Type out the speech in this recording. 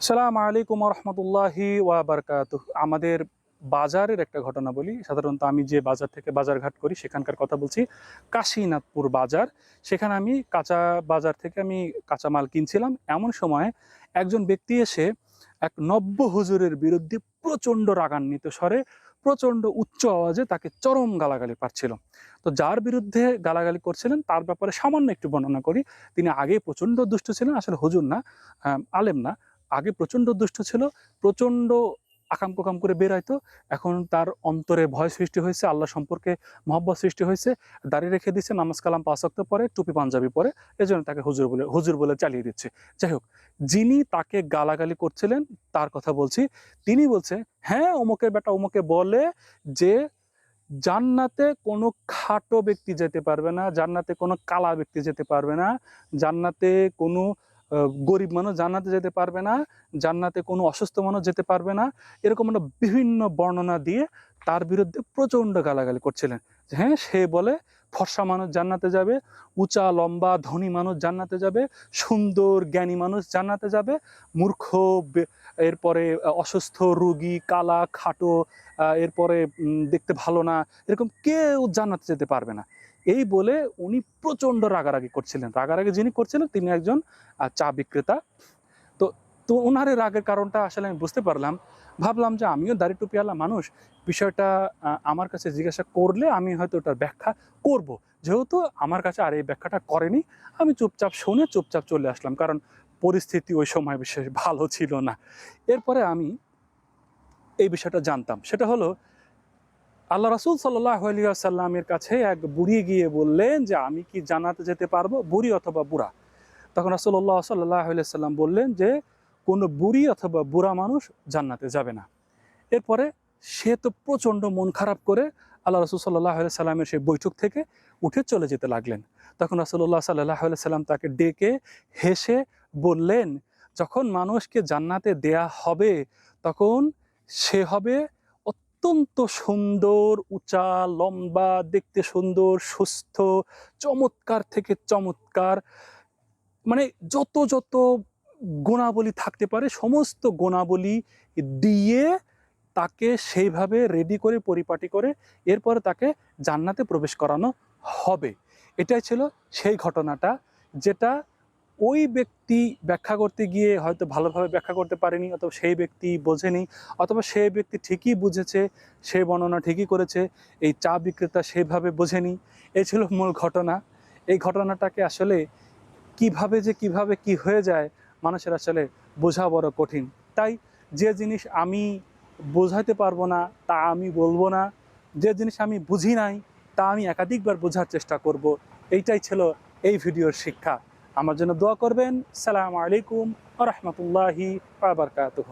সালাম আলাইকুম রহমতুল্লাহি ওয়াবারকাত আমাদের বাজারের একটা ঘটনা বলি। সাধারণত আমি যে বাজার থেকে বাজারঘাট করি, সেখানকার কথা বলছি। কাশীনাথপুর বাজার। সেখানে আমি কাঁচা বাজার থেকে আমি কাঁচামাল কিনছিলাম। এমন সময় একজন ব্যক্তি এসে এক নব্য হুজুরের বিরুদ্ধে প্রচণ্ড রাগান্বিত স্বরে, প্রচণ্ড উচ্চ আওয়াজে তাকে চরম গালাগালি পাচ্ছিল তো যার বিরুদ্ধে গালাগালি করছিলেন, তার ব্যাপারে সামান্য একটু বর্ণনা করি। তিনি আগে প্রচণ্ড দুষ্ট ছিলেন, আসলে হুজুর না আলেম না। আগে প্রচণ্ড দুষ্ট ছিল, প্রচণ্ড আকাম কোকাম করে বেরাইতো এখন তার অন্তরে ভয় সৃষ্টি হয়েছে, আল্লাহ সম্পর্কে মহব্বত সৃষ্টি হয়েছে দাঁড়িয়ে রেখে দিচ্ছে নামাজ কালাম পাঁচ ওয়াক্ত পরে, টুপি, পাঞ্জাবি পরে, এজন্য তাকে হুজুর বলে হুজুর বলে চালিয়ে দিচ্ছে। যাই হোক, যিনি তাকে গালাগালি করছিলেন, তার কথা বলছি, তিনি বলছে হ্যাঁ অমুকের বেটা অমুকে বলে যে, জান্নাতে কোনো খাটো ব্যক্তি যেতে পারবে না, জান্নাতে কোনো কালা ব্যক্তি যেতে পারবে না, জান্নাতে কোনো গরিব মানুষ জান্নাতে যেতে পারবে না, জান্নাতে কোনো অসুস্থ মানুষ যেতে পারবে না, এরকম একটা বিভিন্ন বর্ণনা দিয়ে তার বিরুদ্ধে প্রচণ্ড গালাগালি করছিলেন। হ্যাঁ সে বলে, ফর্সা মানুষ জান্নাতে যাবে, উঁচা, লম্বা, ধনী মানুষ জান্নাতে যাবে, সুন্দর, জ্ঞানী মানুষ জান্নাতে যাবে, মূর্খ এরপরে অসুস্থ, রোগী, কালা, খাটো এরপরে দেখতে ভালো না, এরকম কেউ জান্নাতে যেতে পারবে না। এই বলে উনি প্রচণ্ড রাগারাগি করছিলেন। রাগারাগি যিনি করছিলেন, তিনি একজন চা বিক্রেতা। তো তো ওনার রাগের কারণটা আসলে আমি বুঝতে পারলাম। ভাবলাম যে আমিও দাড়ি টুপিওয়ালা মানুষ, বিষয়টা আমার কাছে জিজ্ঞাসা করলে আমি হয়তো ওটার ব্যাখ্যা করব। যেহেতু আমার কাছে আর এই ব্যাখ্যাটা করেনি, আমি চুপচাপ শুনে চুপচাপ চলে আসলাম, কারণ পরিস্থিতি ওই সময় বিশেষ ভালো ছিল না। এরপরে আমি এই বিষয়টা জানতাম। সেটা হলো আল্লাহ রাসুল সাল্লাহ সাল্লামের কাছে এক বুড়ি গিয়ে বললেন যে, আমি কি জানাতে যেতে পারব, বুড়ি অথবা বুড়া? তখন রাসুল্লাহ সাল্লাহ সাল্লাম বললেন যে, কোনো বুড়ি অথবা বুড়া মানুষ জান্নাতে যাবে না। এরপরে সে তো প্রচণ্ড মন খারাপ করে আল্লাহ রসুল সাল্লাহ সাল্লামের সেই বৈঠক থেকে উঠে চলে যেতে লাগলেন। তখন রাসুল্লাহ সাল্লাহ সাল্লাম তাকে ডেকে হেসে বললেন, যখন মানুষকে জান্নাতে দেয়া হবে, তখন সে হবে অত্যন্ত সুন্দর, উঁচা, লম্বা, দেখতে সুন্দর, সুস্থ, চমৎকার থেকে চমৎকার। মানে যত যত গুণাবলী থাকতে পারে, সমস্ত গুণাবলী দিয়ে তাকে সেইভাবে রেডি করে, পরিপাটি করে, এরপরে তাকে জান্নাতে প্রবেশ করানো হবে। এটাই ছিল সেই ঘটনাটা, যেটা ওই ব্যক্তি ব্যাখ্যা করতে গিয়ে হয়তো ভালোভাবে ব্যাখ্যা করতে পারেনি অথবা সেই ব্যক্তি বোঝেনি অথবা সেই ব্যক্তি ঠিকই বুঝেছে, সে বর্ণনা ঠিকই করেছে, এই চা বিক্রেতা সেভাবে বোঝেনি। এই ছিল মূল ঘটনা। এই ঘটনাটাকে আসলে কীভাবে যে কীভাবে কি হয়ে যায় মানুষের আসলে বোঝা বড় কঠিন। তাই যে জিনিস আমি বোঝাতে পারব না, তা আমি বলব না। যে জিনিস আমি বুঝি নাই, তা আমি একাধিকবার বোঝার চেষ্টা করব। এইটাই ছিল এই ভিডিওর শিক্ষা। আমার জন্য দোয়া করবেন। সালাম আলাইকুম রহমতুল্লাহি আবরকাতহ